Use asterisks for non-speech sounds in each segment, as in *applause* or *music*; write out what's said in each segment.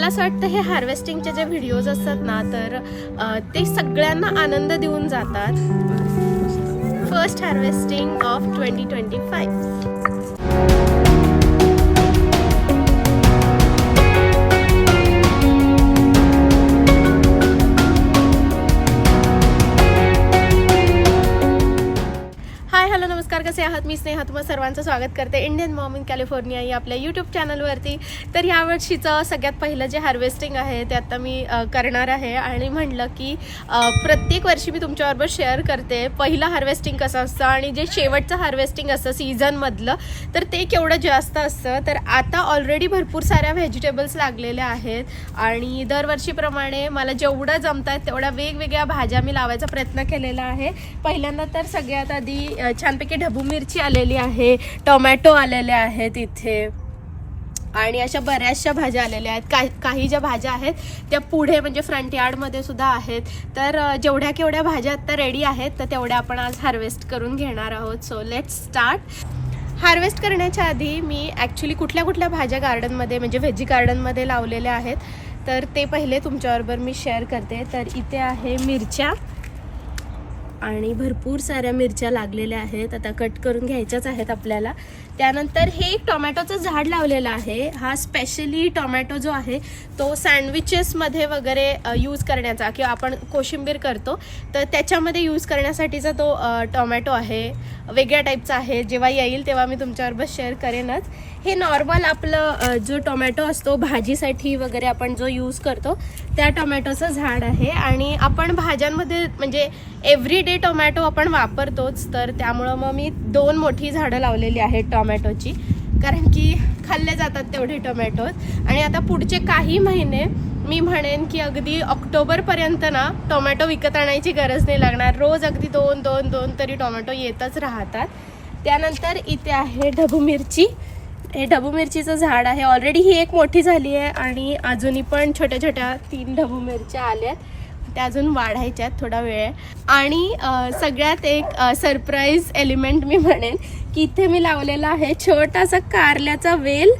मला असं वाटतं हे हार्वेस्टिंगचे जे व्हिडिओज असतात ना तर ते सगळ्यांना आनंद देऊन जातात. First harvesting of twenty twenty five नमस्कार कसे आहात? मी स्नेहा तुम्हाला सर्वांचं स्वागत करते. इंडियन मॉम इन कॅलिफोर्निया या आपल्या यूट्यूब चॅनलवरती तर यावर्षीचं सगळ्यात पहिलं जे हार्वेस्टिंग आहे ते आता मी करणार आहे. आणि म्हणलं की प्रत्येक वर्षी मी तुमच्याबरोबर शेअर करते पहिलं हार्वेस्टिंग कसं असतं आणि जे शेवटचं हार्वेस्टिंग असतं सीझनमधलं तर ते केवढं जास्त असतं? तर आता ऑलरेडी भरपूर साऱ्या व्हेजिटेबल्स लागलेल्या आहेत. आणि दरवर्षीप्रमाणे मला जेवढं जमत आहेत तेवढ्या वेगवेगळ्या भाज्या मी लावायचा प्रयत्न केलेला आहे. पहिल्यांदा तर सगळ्यात आधी छानपैकी छानपैकी ढबू मिरची आलेली आहे टोमॅटो आलेले आहेत इथे. आणि अशा बऱ्याचशा भाज्या आलेल्या आहेत. काही काही ज्या भाज्या आहेत त्या पुढे म्हणजे फ्रंट यार्डमध्ये सुद्धा आहेत. तर जेवढ्या केवढ्या भाज्या आत्ता रेडी आहेत तर तेवढ्या आपण आज हार्वेस्ट करून घेणार आहोत. सो लेट्स स्टार्ट हार्वेस्ट करण्याच्या आधी मी ॲक्च्युली कुठल्या कुठल्या भाज्या गार्डनमध्ये म्हणजे व्हेजी गार्डनमध्ये लावलेल्या आहेत तर ते पहिले तुमच्याबरोबर मी शेअर करते. तर इथे आहे मिरच्या आणि भरपूर साऱ्या मिरच्या लागलेल्या आहेत. आता कट करून घ्यायच्याच आहेत आपल्याला. त्यानंतर हे एक टोमॅटोचं झाड लावलेलं आहे. हा स्पेशली टोमॅटो जो आहे तो सँडविचेसमध्ये वगैरे यूज करण्याचा किंवा आपण कोशिंबीर करतो तर त्याच्यामध्ये यूज करण्यासाठीचा तो टोमॅटो आहे. वेगळ्या टाईपचा आहे. जेव्हा येईल तेव्हा मी तुमच्याबरोबर शेअर करेनच. हे नॉर्मल आपलं जो टोमॅटो असतो भाजीसाठी वगैरे आपण जो यूज करतो त्या टोमॅटोचं झाड आहे. आणि आपण भाज्यांमध्ये म्हणजे एव्हरी डे टोमॅटो आपण वापरतोच तर त्यामुळं मग मी दोन मोठी झाडं लावलेली आहेत टोमॅटोची. कारण की खाल्ले जातात तेवढे टोमॅटो आणि आता पुढचे काही महिने मी म्हणेन की अगदी ऑक्टोबरपर्यंत ना टोमॅटो विकत आणायची गरज नाही लागणार. रोज अगदी दोन दोन दोन तरी टोमॅटो येतच राहतात. त्यानंतर इथे आहे ढबू मिरची. हे ढबू मिरचीचं झाड आहे. ऑलरेडी ही एक मोठी झाली आहे आणि अजूनही पण छोट्या छोट्या तीन ढबू मिरच्या आहेत त्या अजून वाढायच्यात थोडा वेळ. आहे. आणि सगळ्यात एक सरप्राईज एलिमेंट मी म्हणेन की इथे मी लावलेला आहे छोटासा कारल्याचा वेल.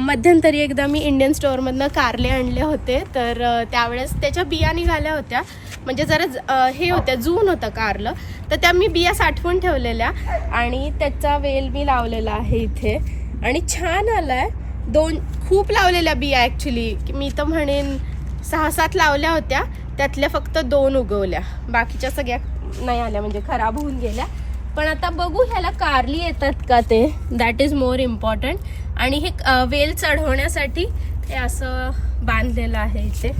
मध्यंतरी एकदा मी इंडियन स्टोअरमधनं कारले आणले होते तर त्यावेळेस त्याच्या बिया निघाल्या होत्या. म्हणजे जरा ज- हे होत्या जून होतं कारलं. तर त्या मी बिया साठवून ठेवलेल्या आणि त्याचा वेल मी लावलेला आहे इथे. आणि छान आलाय. दोन खूप लावलेल्या बिया ॲक्च्युली मी तर म्हणेन सहा सात लावल्या होत्या त्यातल्या फक्त दोन उगवल्या. बाकीच्या सगळ्या नाही आल्या म्हणजे खराब होऊन गेल्या. पण आता बघू ह्याला कारली येतात का ते. दॅट इज मोर इम्पॉर्टंट आणि हे वेल चढवण्यासाठी हे असं बांधलेलं आहे इथे.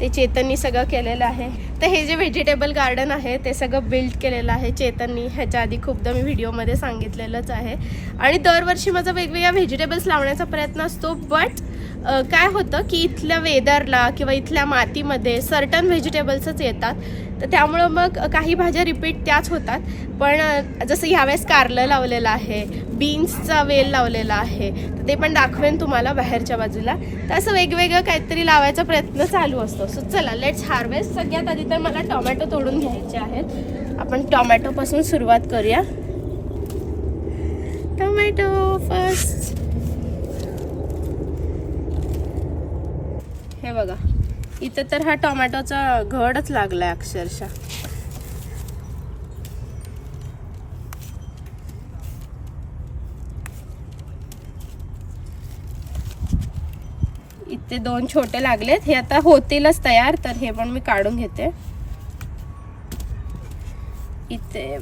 ते चेतननी सगळं केलेलं आहे. तर हे जे व्हेजिटेबल गार्डन आहे ते सगळं बिल्ड केलेलं आहे चेतननी. ह्याच्या आधी खूपदा मी व्हिडिओमध्ये सांगितलेलंच आहे. आणि दरवर्षी माझा वेगवेगळ्या व्हेजिटेबल्स लावण्याचा प्रयत्न असतो बट काय होतं की इथल्या वेदरला किंवा इथल्या मातीमध्ये सर्टन व्हेजिटेबल्सच येतात. तर त्यामुळं मग काही भाज्या रिपीट त्याच होतात. पण जसं ह्यावेळेस कारलं लावलेलं आहे बीन्सचा वेल लावलेला आहे तर ते पण दाखवेन तुम्हाला बाहेरच्या बाजूला. तर असं वेगवेगळं काहीतरी लावायचा प्रयत्न चालू असतो. सो चला लेट्स हार्वेस्ट सगळ्यात आधी तर मला टोमॅटो तोडून घ्यायचे आहेत. आपण टोमॅटोपासून सुरुवात करूया. टोमॅटो फर्स्ट आहे बघा. इथे तर हा टोमॅटोचा घडच लागलाय अक्षरशः. इथे दोन छोटे लागलेत. हे आता होतीलच तयार तर हे पण मी काढून घेते. इथे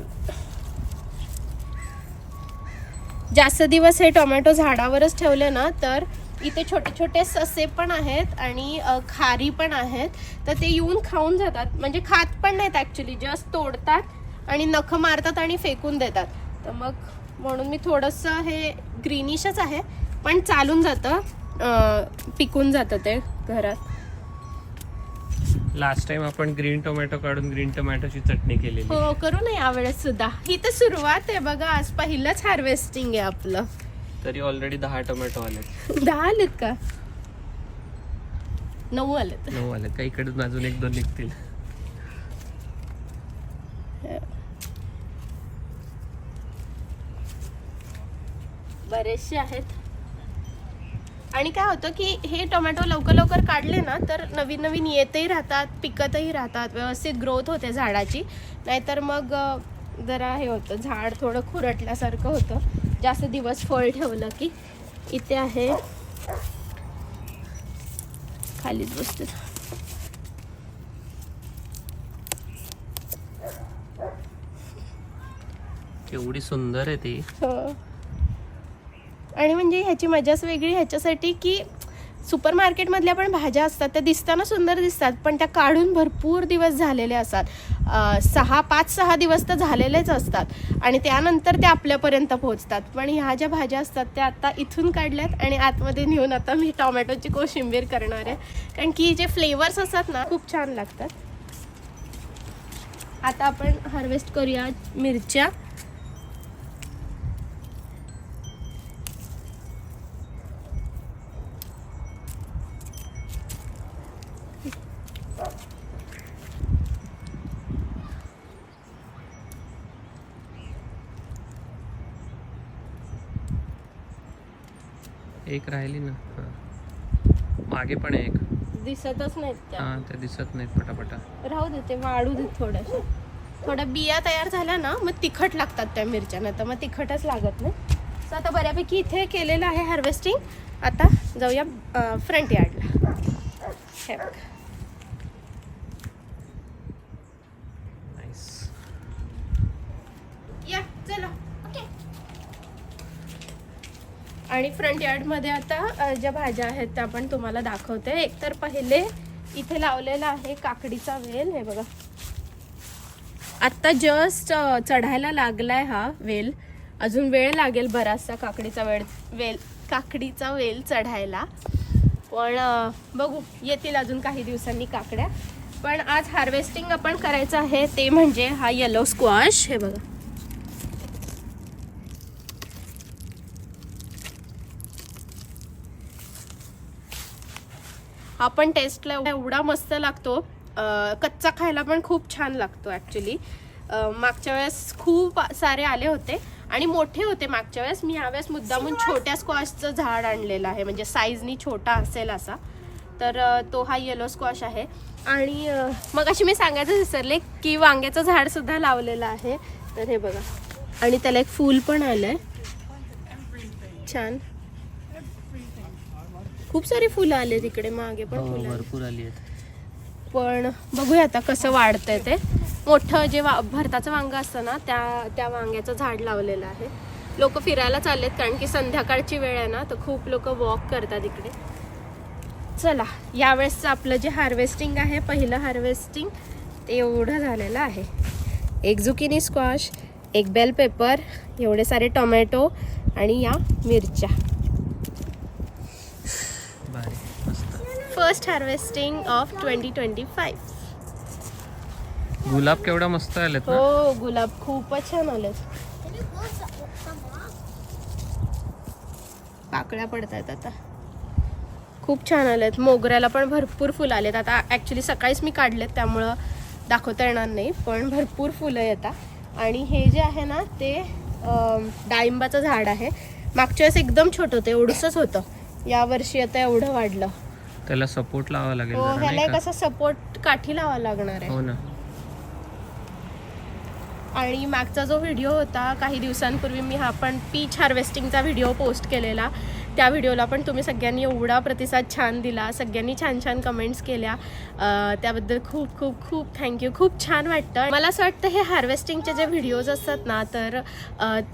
जास्त दिवस हे टोमॅटो झाडावरच ठेवले ना तर इथे छोटे छोटे ससे पण आहेत आणि खारी पण आहेत. तर ते येऊन खाऊन जातात. म्हणजे खात पण नाहीत ॲक्च्युली जस्ट तोडतात आणि नख मारतात आणि फेकून देतात. तर मग म्हणून मी थोडंसं हे ग्रीनिशच आहे पण चालून जातं पिकून जातं ते घरात. लास्ट टाइम आपण ग्रीन टोमॅटो काढून ग्रीन टोमॅटोची चटणी केलेली. हो करू ना यावेळेस सुद्धा. ही तर सुरुवात आहे बघा. आज पहिलंच हार्वेस्टिंग आहे आपलं. तरी ऑलरेडी दहा टोमॅटो आले दहा आलेत का? नऊ आलेत. नऊ आले काही इकडे अजून एक दोन निघतील. बरेचसे आहेत. आणि काय होतं की हे टोमॅटो लवकर लवकर काढले ना तर नवीन नवीन येतही राहतात पिकतही राहतात व्यवस्थित ग्रोथ होते झाडाची. नाहीतर मग जरा हे होतं झाड थोडं खुरटल्यासारखं होतं. जास्त दिवस फळ ठेवलं की इथे आहे. खालीच बसते. केवढी सुंदर आहे ती. हो. आणि म्हणजे ह्याची मजाच वेगळी ह्याच्यासाठी की सुपर मार्केटमधल्या पण भाज्या असतात त्या दिसताना सुंदर दिसतात पण त्या काढून भरपूर दिवस झालेले असतात. सहा पाच सहा दिवस तर झालेलेच असतात. आणि त्यानंतर त्या आपल्यापर्यंत पोहोचतात. पण ह्या ज्या भाज्या असतात त्या आता इथून काढल्यात आणि आतमध्ये नेऊन आता मी टोमॅटोची कोशिंबीर करणार आहे. कारण की जे फ्लेवर्स असतात ना खूप छान लागतात. आता आपण हार्वेस्ट करूया मिरच्या. एक राहिली ना. हा. मागे पण आहे एक. दिसतच नाहीत त्या. हा त्या दिसत नाहीत पटापटा. राहू दे ते वाढू दे थोड्याशा. थोड्या बिया तयार झाल्या ना मग तिखट लागतात त्या मिरच्या तर मग तिखटच लागत नाही. सो आता बऱ्यापैकी इथे केलेलं आहे हार्वेस्टिंग आता जाऊया फ्रंट यार्डला हे बघ. नाईस या चला ओके आणि फ्रंट यार्डमध्ये आता ज्या भाज्या आहेत त्या पण तुम्हाला दाखवते. एकतर पहिले इथे लावलेला आहे काकडीचा वेल हे बघा. आत्ता जस्ट चढायला लागलाय हा वेल. अजून वेळ लागेल बराचसा काकडीचा वेळ वेल काकडीचा वेल चढायला. पण बघू येतील अजून काही दिवसांनी काकड्या. पण आज हार्वेस्टिंग आपण करायचं आहे ते म्हणजे हा येलो स्क्वॉश हे बघा. हा पण टेस्टला एवढा मस्त लागतो. कच्चा खायला पण खूप छान लागतो ॲक्च्युली मागच्या वेळेस खूप सारे आले होते आणि मोठे होते मागच्या वेळेस. मी यावेळेस मुद्दामून छोट्या स्क्वॉशचं झाड आणलेलं आहे. म्हणजे साईजनी छोटा असेल असा. तर तो हा येलो स्क्वॉश आहे. आणि मग अशी मी सांगायचं विसरले की वांग्याचं झाड सुद्धा लावलेलं आहे. तर हे बघा. आणि त्याला एक फूल पण आलंय. छान. खूप सारी फुलं आले तिकडे मागे पण हो फुलं आली. भरपूर आली आहेत. पण बघूया आता कसं वाढतंय ते. मोठं जे वा भरताचं वांग असतं ना त्या त्या वांग्याचं झाड लावलेलं आहे. लोक फिरायला चाललेत कारण की संध्याकाळची वेळ आहे ना तर खूप लोक वॉक करतात इकडे. चला यावेळेसचं आपलं जे हार्वेस्टिंग आहे पहिलं हार्वेस्टिंग ते एवढं झालेलं आहे. एक जुकिनी स्क्वॉश एक बेल पेपर एवढे सारे टोमॅटो आणि या मिरच्या भारी मस्त first harvesting of twenty twenty five गुलाब केवढा मस्त आलेत ना. हो गुलाब खूपच छान आलेत. पाकळ्या पडत आहेत आता. खूप छान आलेत. मोगऱ्याला पण भरपूर फुलं आलेत. आता ॲक्च्युली सकाळीच मी काढलेत त्यामुळं दाखवता येणार नाही पण भरपूर फुलं येतात आणि हे जे आहे ना ते डाळिंबाचं झाड आहे. मागच्या वेळेस एकदम छोटं होतं एवढंच होतं. यावर्षी आता एवढं वाढलं. त्याला सपोर्ट लावावा लागेल हो जरा, ह्याला नाही एक का? असा सपोर्ट काठी लावा लागणार आहे. हो ना. आणि मागचा जो व्हिडिओ होता काही दिवसांपूर्वी मी हा पण पीच हार्वेस्टिंगचा व्हिडिओ पोस्ट केलेला. त्या व्हिडिओला पण तुम्ही सगळ्यांनी एवढा प्रतिसाद छान दिला. सगळ्यांनी छान छान कमेंट्स केल्या. त्याबद्दल खूप खूप खूप थँक्यू खूप छान वाटतं. मला असं वाटतं हे हार्वेस्टिंगचे जे व्हिडिओज असतात ना तर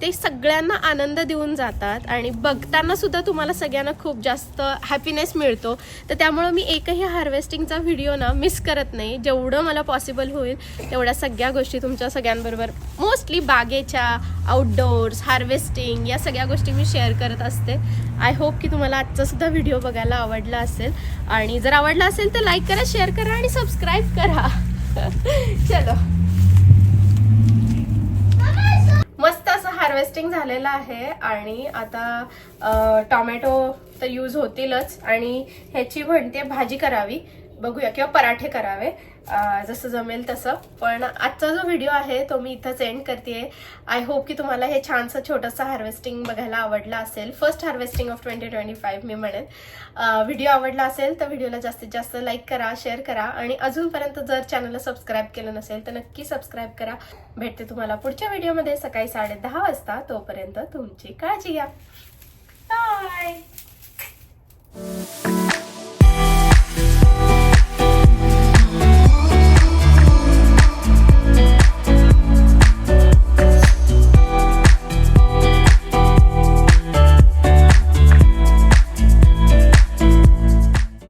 ते सगळ्यांना आनंद देऊन जातात आणि बघताना सुद्धा तुम्हाला सगळ्यांना खूप जास्त हॅपीनेस मिळतो. तर त्यामुळं मी एकही हार्वेस्टिंगचा व्हिडिओ ना मिस करत नाही. जेवढं मला पॉसिबल होईल तेवढ्या सगळ्या गोष्टी तुमच्या सगळ्यांबरोबर मोस्टली बागेच्या आउटडोअर्स हार्वेस्टिंग या सगळ्या गोष्टी मी शेअर करत असते. आय होप की तुम्हाला आजचा सुद्धा व्हिडिओ बघायला आवडला असेल. आणि जर आवडला असेल तर लाईक करा शेअर करा आणि सबस्क्राईब करा. *laughs* चलो. मस्त असं हार्वेस्टिंग झालेलं आहे आणि आता टॉमॅटो तर यूज होतीलच आणि ह्याची म्हणते भाजी करावी. बघूया किंवा पराठे करावे. जसं जमेल तसं. पण आजचा जो व्हिडिओ आहे तो मी इथंच एंड करते आय होप की तुम्हाला हे छानसं छोटंसं हार्वेस्टिंग बघायला आवडलं असेल. First harvesting of twenty twenty five मी म्हणेन. व्हिडिओ आवडला असेल तर व्हिडिओला जास्तीत जास्त लाईक करा शेअर करा. आणि अजूनपर्यंत जर चॅनलला सबस्क्राईब केलं नसेल तर नक्की सबस्क्राईब करा. भेटते तुम्हाला पुढच्या व्हिडिओमध्ये सकाळी साडे दहा वाजता. तोपर्यंत तुमची काळजी घ्या. बाय